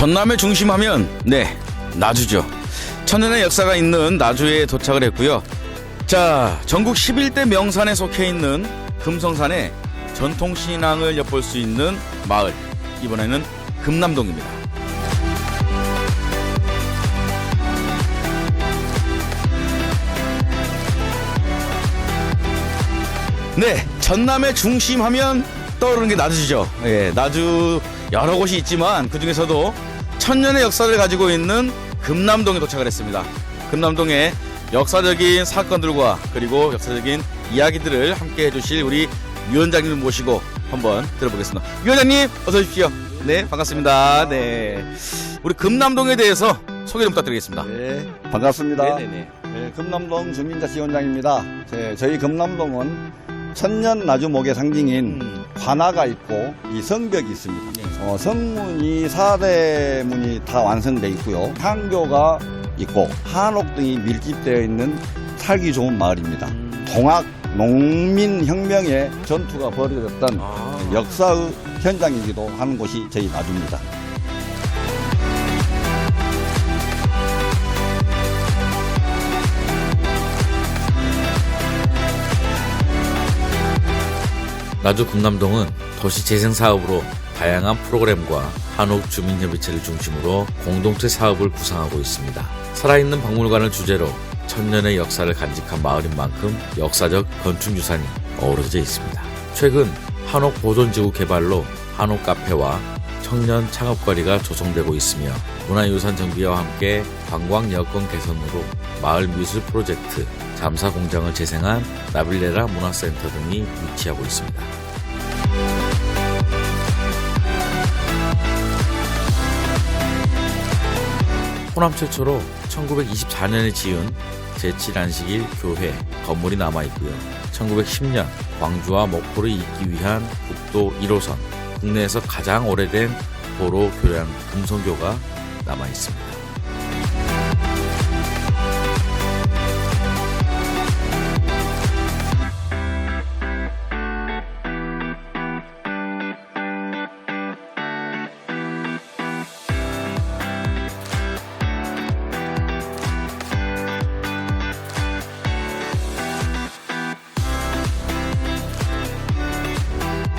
전남을 중심하면 네 나주죠. 천년의 역사가 있는 나주에 도착을 했고요. 자 전국 11대 명산에 속해 있는 금성산의 전통 신앙을 엿볼 수 있는 마을 이번에는 금남동입니다. 네, 전남의 중심하면 떠오르는 게 나주죠. 예, 나주 여러 곳이 있지만 그 중에서도 천년의 역사를 가지고 있는 금남동에 도착을 했습니다. 금남동의 역사적인 사건들과 그리고 역사적인 이야기들을 함께 해주실 우리 위원장님을 모시고 한번 들어보겠습니다. 위원장님, 어서 오십시오. 네, 반갑습니다. 네. 우리 금남동에 대해서 소개 좀 부탁드리겠습니다. 네, 반갑습니다. 네네네. 네, 금남동 주민자치위원장입니다. 제- 저희 금남동은 천년 나주목의 상징인 음. 관아가 있고 이 성벽이 있습니다. 네. 어, 성문이 4대 문이 다 완성되어 있고요. 향교가 있고 한옥 등이 밀집되어 있는 살기 좋은 마을입니다. 음. 동학 농민혁명의 전투가 벌어졌던 아. 역사의 현장이기도 하는 곳이 저희 나주입니다. 나주 금남동은 도시 재생 사업으로 다양한 프로그램과 한옥 주민협의체를 중심으로 공동체 사업을 구상하고 있습니다. 살아있는 박물관을 주제로 천년의 역사를 간직한 마을인 만큼 역사적 건축 유산이 어우러져 있습니다. 최근 한옥 보존지구 개발로 한옥 카페와 청년 창업거리가 조성되고 있으며 문화유산 정비와 함께 관광 여건 개선으로 마을 미술 프로젝트, 잠사 공장을 재생한 나빌레라 문화센터 등이 위치하고 있습니다. 호남 최초로 1924년에 지은 제7안식일 교회 건물이 남아 있고요. 1910년 광주와 목포를 잇기 위한 국도 1호선, 국내에서 가장 오래된 도로 교량 금성교가 남아 있습니다.